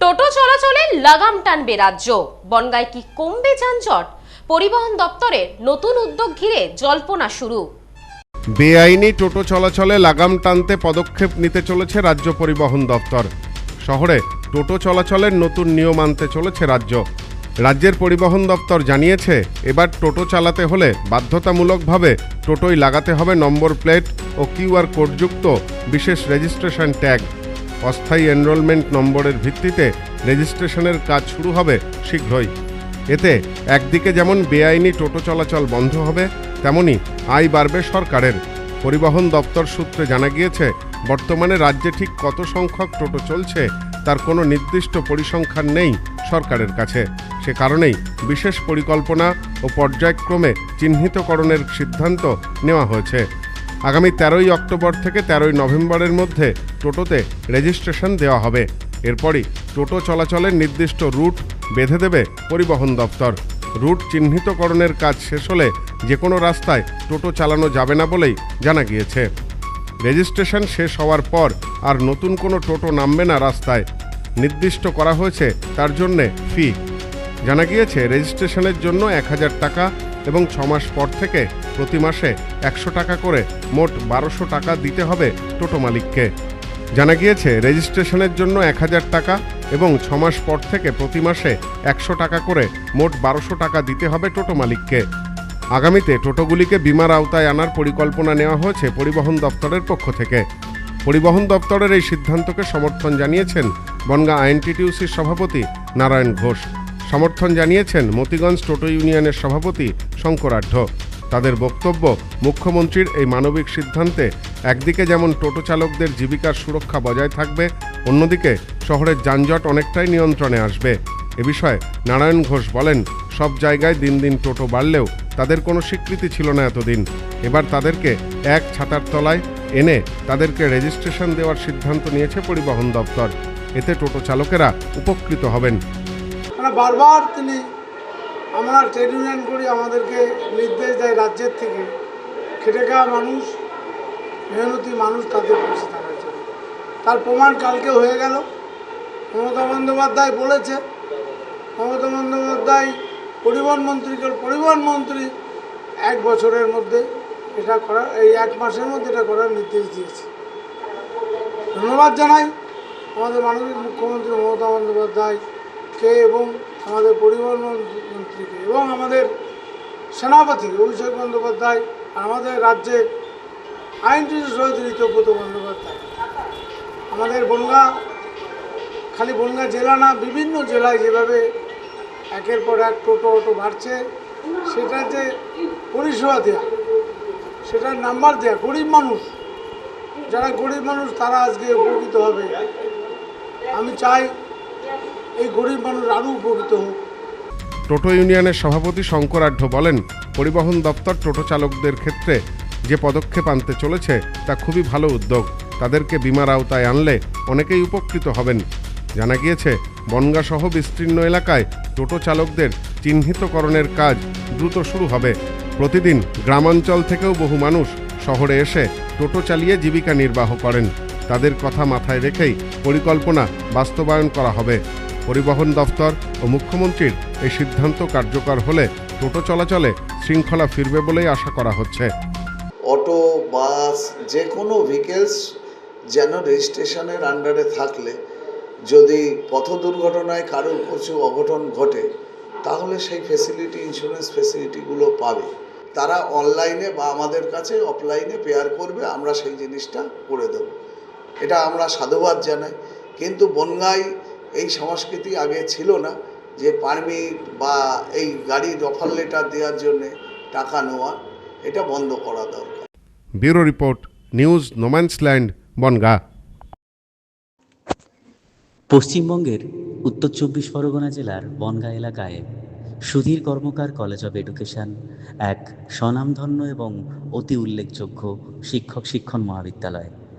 টোটো চলাচলে লাগাম টানবে রাজ্য। বনগায় কি কমবে যানজট? পরিবহন দপ্তরের নতুন উদ্যোগ ঘিরে জল্পনা শুরু। বেআইনি টোটো চলাচলে লাগাম টানতে পদক্ষেপ নিতে চলেছে রাজ্য পরিবহন দপ্তর। শহরে টোটো চলাচলের নতুন নিয়ম আনতে চলেছে রাজ্য। রাজ্যের পরিবহন দপ্তর জানিয়েছে, এবার টোটো চালাতে হলে বাধ্যতামূলকভাবে টোটোই লাগাতে হবে নম্বর প্লেট ও কিউআর কোডযুক্ত বিশেষ রেজিস্ট্রেশন ট্যাগ। অস্থায়ী এনরোলমেন্ট নম্বরের ভিত্তিতে রেজিস্ট্রেশনের কাজ শুরু হবে শীঘ্রই। এতে একদিকে যেমন বেআইনি টোটো চলাচল বন্ধ হবে, তেমনি আয় বাড়বে সরকারের। পরিবহন দপ্তর সূত্রে জানা গিয়েছে, বর্তমানে রাজ্যে ঠিক কত সংখ্যক টোটো চলছে তার কোনো নির্দিষ্ট পরিসংখ্যান নেই সরকারের কাছে। সে কারণেই বিশেষ পরিকল্পনা ও পর্যায়ক্রমে চিহ্নিতকরণের সিদ্ধান্ত নেওয়া হয়েছে। আগামী তেরোই অক্টোবর থেকে তেরোই নভেম্বরের মধ্যে টোটোতে রেজিস্ট্রেশন দেওয়া হবে। এরপরই টোটো চলাচলের নির্দিষ্ট রুট বেঁধে দেবে পরিবহন দপ্তর। রুট চিহ্নিতকরণের কাজ শেষ হলে যে কোনো রাস্তায় টোটো চালানো যাবে না বলেই জানা গিয়েছে। রেজিস্ট্রেশন শেষ হওয়ার পর আর নতুন কোনো টোটো নামবে না রাস্তায়। নির্দিষ্ট করা হয়েছে তার জন্যে ফি। জানা গিয়েছে, রেজিস্ট্রেশনের জন্য এক হাজার টাকা এবং ছ মাস পর থেকে প্রতি মাসে একশো টাকা করে মোট বারোশো টাকা দিতে হবে টোটো মালিককে। জানা গিয়েছে, রেজিস্ট্রেশনের জন্য এক হাজার টাকা এবং ছ মাস পর থেকে প্রতি মাসে একশো টাকা করে মোট বারোশো টাকা দিতে হবে টোটো মালিককে। আগামীতে টোটোগুলিকে বিমার আওতায় আনার পরিকল্পনা নেওয়া হয়েছে পরিবহন দপ্তরের পক্ষ থেকে। পরিবহন দপ্তরের এই সিদ্ধান্তকে সমর্থন জানিয়েছেন বনগা আইএনটিটিউসির সভাপতি নারায়ণ ঘোষ। সমর্থন জানিয়েছেন মতিগঞ্জ টোটো ইউনিয়নের সভাপতি শঙ্করাঢ্য তাদের বক্তব্য, মুখ্যমন্ত্রীর এই মানবিক সিদ্ধান্তে একদিকে যেমন টোটো চালকদের জীবিকার সুরক্ষা বজায় থাকবে, অন্যদিকে শহরের যানজট অনেকটাই নিয়ন্ত্রণে আসবে। এ বিষয়ে নারায়ণ ঘোষ বলেন, সব জায়গায় দিন দিন টোটো বাড়লেও তাদের কোনো স্বীকৃতি ছিল না এতদিন। এবার তাদেরকে এক ছাতার তলায় এনে তাদেরকে রেজিস্ট্রেশন দেওয়ার সিদ্ধান্ত নিয়েছে পরিবহন দপ্তর। এতে টোটো চালকেরা উপকৃত হবেন। মানে বারবার তিনি আমরা ট্রেড ইউনিয়ন করি, আমাদেরকে নির্দেশ দেয় রাজ্যের থেকে। খেটে খাওয়া মানুষ, মেহনতি মানুষ তাদের বসে থাকার জন্য তার প্রমাণ কালকে হয়ে গেল। মমতা বন্দ্যোপাধ্যায় বলেছে, মমতা বন্দ্যোপাধ্যায় পরিবহন মন্ত্রীকে পরিবহন মন্ত্রী এক বছরের মধ্যে এটা করার এই এক মাসের মধ্যে এটা করার নির্দেশ দিয়েছে। ধন্যবাদ জানাই আমাদের মাননীয় মুখ্যমন্ত্রী মমতা বন্দ্যোপাধ্যায়কে এবং আমাদের পরিবহন মন্ত্রীকে এবং আমাদের সেনাপতি অভিষেক বন্দ্যোপাধ্যায় আমাদের রাজ্যের আইনটি সভাপতি ঋতব্রত বন্দ্যোপাধ্যায়। আমাদের বনগা, খালি বনগা জেলা না, বিভিন্ন জেলায় যেভাবে একের পর এক টোটো অটো বাড়ছে সেটা যে পরিষেবা দেওয়া সেটার নাম্বার দেওয়া গরিব মানুষ, যারা গরিব মানুষ তারা আজকে উপকৃত হবে। আমি চাই এই গরিব মানুষ আরও উপকৃত হোক। টোটো ইউনিয়নের সভাপতি শঙ্করাঢ্য বলেন, পরিবহন দপ্তর টোটো চালকদের ক্ষেত্রে যে পদক্ষেপ আনতে চলেছে, তা খুবই ভালো উদ্যোগ। তাদেরকে বিমার আওতায় আনলে অনেকেই উপকৃত হবেন। জানা গিয়েছে বনগা সহ বিস্তীর্ণ এলাকায় টোটো চালকদের চিহ্নিতকরণের কাজ দ্রুত শুরু হবে। প্রতিদিন গ্রামাঞ্চল থেকেও বহু মানুষ শহরে এসে টোটো চালিয়ে জীবিকা নির্বাহ করেন। তাদের কথা মাথায় রেখেই পরিকল্পনা বাস্তবায়ন করা হবে। পরিবহন দফতর ও মুখ্যমন্ত্রীর এই সিদ্ধান্ত কার্যকর হলে টোটো চলাচলে শৃঙ্খলা ফিরবে বলেই আশা করা হচ্ছে। অটো, বাস যে কোনো ভেহিকেলস যেন রেজিস্ট্রেশনের আন্ডারে থাকলে যদি পথ দুর্ঘটনায় কারোর কিছু অঘটন ঘটে, তাহলে সেই ফেসিলিটি ইন্স্যুরেন্স ফেসিলিটিগুলো পাবে। তারা অনলাইনে বা আমাদের কাছে অফলাইনে পেয়ার করবে, আমরা সেই জিনিসটা করে দেব। এটা আমরা সাধুবাদ জানাই। কিন্তু বনগাই এই সংস্কৃতি আগে ছিল না যে পারমিট বা এই গাড়ির অফার লেটার দেওয়ার জন্যে টাকা নেওয়া এটা বন্ধ করা দরকার। Bureau report news no man's land Bangaon. পশ্চিমবঙ্গের উত্তর চব্বিশ পরগনা জেলার বনগাঁ এলাকায় Sudhir Karmakar college of education এক স্বনামধন্য এবং অতি উল্লেখযোগ্য শিক্ষক শিক্ষণ মহাবিদ্যালয়।